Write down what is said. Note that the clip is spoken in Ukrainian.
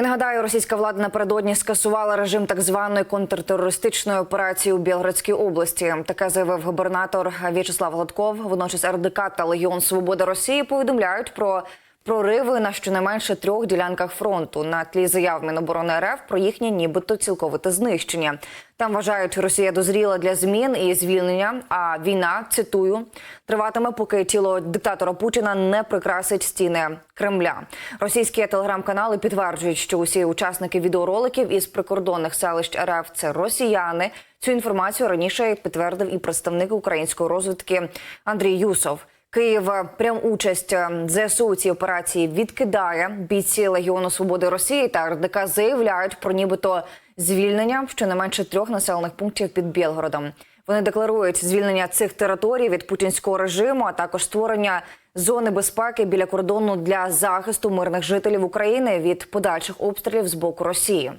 І нагадаю, російська влада напередодні скасувала режим так званої контртерористичної операції у Білградській області. Таке заявив губернатор В'ячеслав Гладков. Водночас РДК та Легіон Свобода Росії повідомляють про прориви на щонайменше трьох ділянках фронту на тлі заяв Міноборони РФ про їхнє нібито цілковите знищення. Там вважають, Росія дозріла для змін і звільнення. А війна цитую триватиме, поки тіло диктатора Путіна не прикрасить стіни Кремля. Російські телеграм-канали підтверджують, що усі учасники відеороликів із прикордонних селищ РФ це росіяни. Цю інформацію раніше підтвердив і представник української розвідки Андрій Юсов. Київ прям участь ЗСУ у цій операції відкидає. Бійці Легіону Свободи Росії та РДК заявляють про нібито звільнення щонайменше трьох населених пунктів під Білгородом. Вони декларують звільнення цих територій від путінського режиму, а також створення зони безпеки біля кордону для захисту мирних жителів України від подальших обстрілів з боку Росії.